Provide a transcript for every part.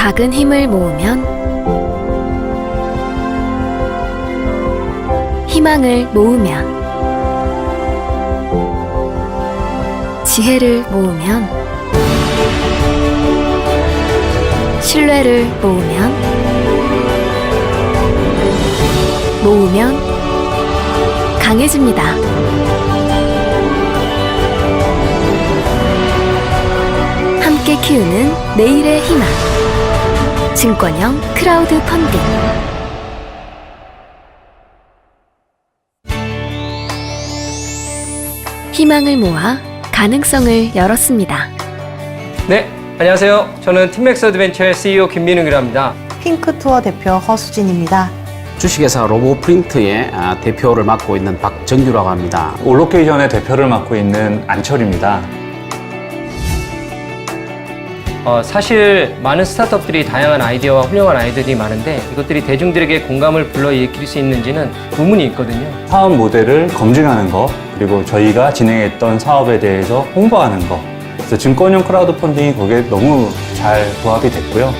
작은 힘을 모으면 희망을 모으면 지혜를 모으면 신뢰를 모으면 모으면 강해집니다. 함께 키우는 내일의 희망. 증권형 크라우드 펀딩. 희망을 모아 가능성을 열었습니다. 네, 안녕하세요. 저는 팀맥스 어드벤처의 CEO 김민웅이라 합니다. 핑크 투어 대표 허수진입니다. 주식회사 로보프린트의 아, 대표를 맡고 있는 박정규라고 합니다. 올로케이션의 대표를 맡고 있는 안철입니다. 어, 사실 많은 스타트업들이 다양한 아이디어와 훌륭한 아이들이 많은데 이것들이 대중들에게 공감을 불러일으킬 수 있는지는 의문이 있거든요. 사업 모델을 검증하는 거, 그리고 저희가 진행했던 사업에 대해서 홍보하는 거. 그래서 증권형 크라우드 펀딩이 거기에 너무 잘 부합이 됐고요.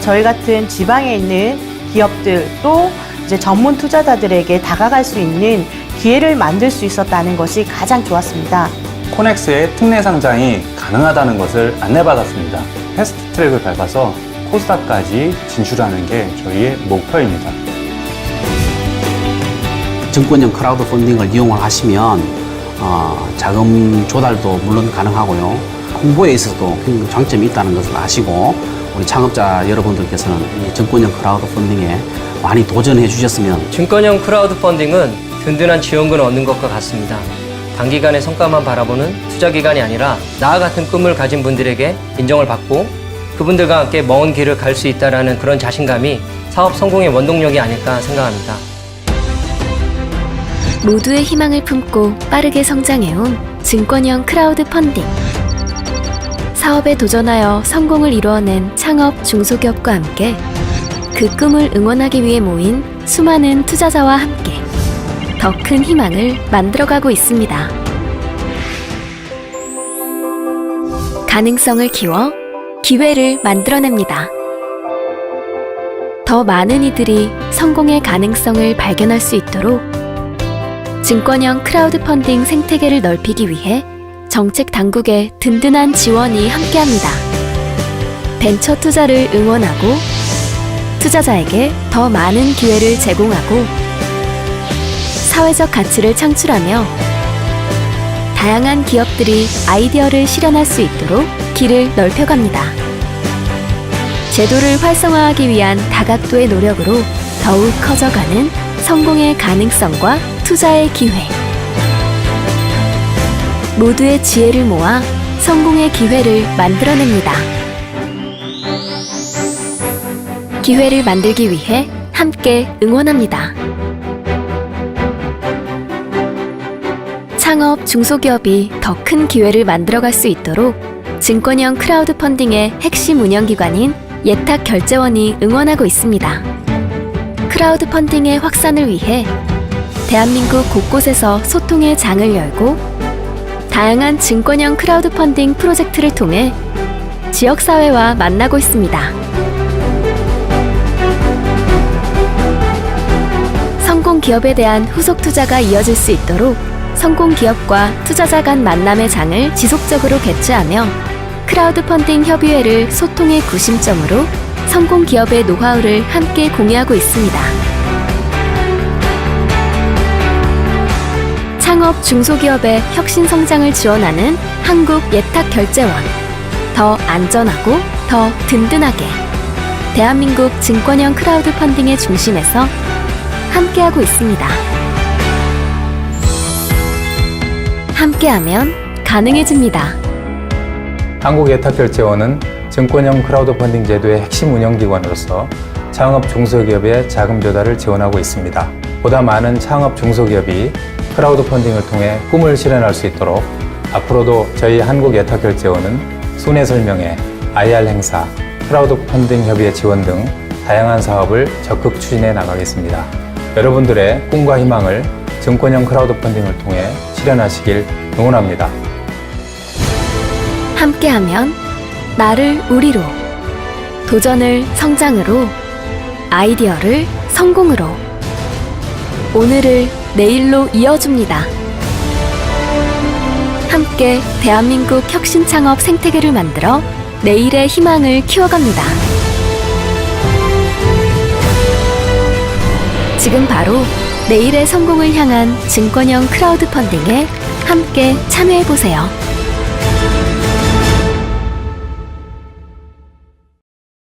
저희 같은 지방에 있는 기업들 또 이제 전문 투자자들에게 다가갈 수 있는 기회를 만들 수 있었다는 것이 가장 좋았습니다. 코넥스의 특례 상장이 가능하다는 것을 안내받았습니다. 패스트 트랙을 밟아서 코스닥까지 진출하는 게 저희의 목표입니다. 증권형 크라우드 펀딩을 이용을 하시면 어, 자금 조달도 물론 가능하고요. 홍보에 있어서도 굉장히 장점이 있다는 것을 아시고 우리 창업자 여러분들께서는 이 증권형 크라우드 펀딩에 많이 도전해 주셨으면 증권형 크라우드 펀딩은 든든한 지원금을 얻는 것과 같습니다. 단기간의 성과만 바라보는 투자 기관이 아니라 나와 같은 꿈을 가진 분들에게 인정을 받고 그분들과 함께 먼 길을 갈 수 있다라는 그런 자신감이 사업 성공의 원동력이 아닐까 생각합니다. 모두의 희망을 품고 빠르게 성장해온 증권형 크라우드 펀딩. 사업에 도전하여 성공을 이루어낸 창업 중소기업과 함께 그 꿈을 응원하기 위해 모인 수많은 투자자와 함께 더 큰 희망을 만들어가고 있습니다. 가능성을 키워 기회를 만들어냅니다. 더 많은 이들이 성공의 가능성을 발견할 수 있도록 증권형 크라우드 펀딩 생태계를 넓히기 위해 정책 당국의 든든한 지원이 함께합니다. 벤처 투자를 응원하고 투자자에게 더 많은 기회를 제공하고 사회적 가치를 창출하며 다양한 기업들이 아이디어를 실현할 수 있도록 길을 넓혀갑니다. 제도를 활성화하기 위한 다각도의 노력으로 더욱 커져가는 성공의 가능성과 투자의 기회. 모두의 지혜를 모아 성공의 기회를 만들어냅니다. 기회를 만들기 위해 함께 응원합니다. 창업 중소기업이 더 큰 기회를 만들어갈 수 있도록 증권형 크라우드 펀딩의 핵심 운영기관인 예탁 결제원이 응원하고 있습니다. 크라우드 펀딩의 확산을 위해 대한민국 곳곳에서 소통의 장을 열고 다양한 증권형 크라우드 펀딩 프로젝트를 통해 지역사회와 만나고 있습니다. 성공 기업에 대한 후속 투자가 이어질 수 있도록 성공 기업과 투자자 간 만남의 장을 지속적으로 개최하며 크라우드 펀딩 협의회를 소통의 구심점으로 성공 기업의 노하우를 함께 공유하고 있습니다. 창업 중소기업의 혁신 성장을 지원하는 한국 예탁 결제원. 더 안전하고 더 든든하게. 대한민국 증권형 크라우드 펀딩의 중심에서 함께하고 있습니다. 함께하면 가능해집니다. 한국예탁결제원은 증권형 크라우드 펀딩 제도의 핵심 운영기관으로서 창업 중소기업의 자금 조달을 지원하고 있습니다. 보다 많은 창업 중소기업이 크라우드 펀딩을 통해 꿈을 실현할 수 있도록 앞으로도 저희 한국예탁결제원은 순회 설명회, IR 행사, 크라우드 펀딩 협의회 지원 등 다양한 사업을 적극 추진해 나가겠습니다. 여러분들의 꿈과 희망을 증권형 크라우드 펀딩을 통해 실현하시길 응원합니다. 함께하면 나를 우리로. 도전을 성장으로. 아이디어를 성공으로. 오늘을 내일로 이어줍니다. 함께 대한민국 혁신 창업 생태계를 만들어 내일의 희망을 키워갑니다. 지금 바로 내일의 성공을 향한 증권형 크라우드 펀딩에 함께 참여해 보세요.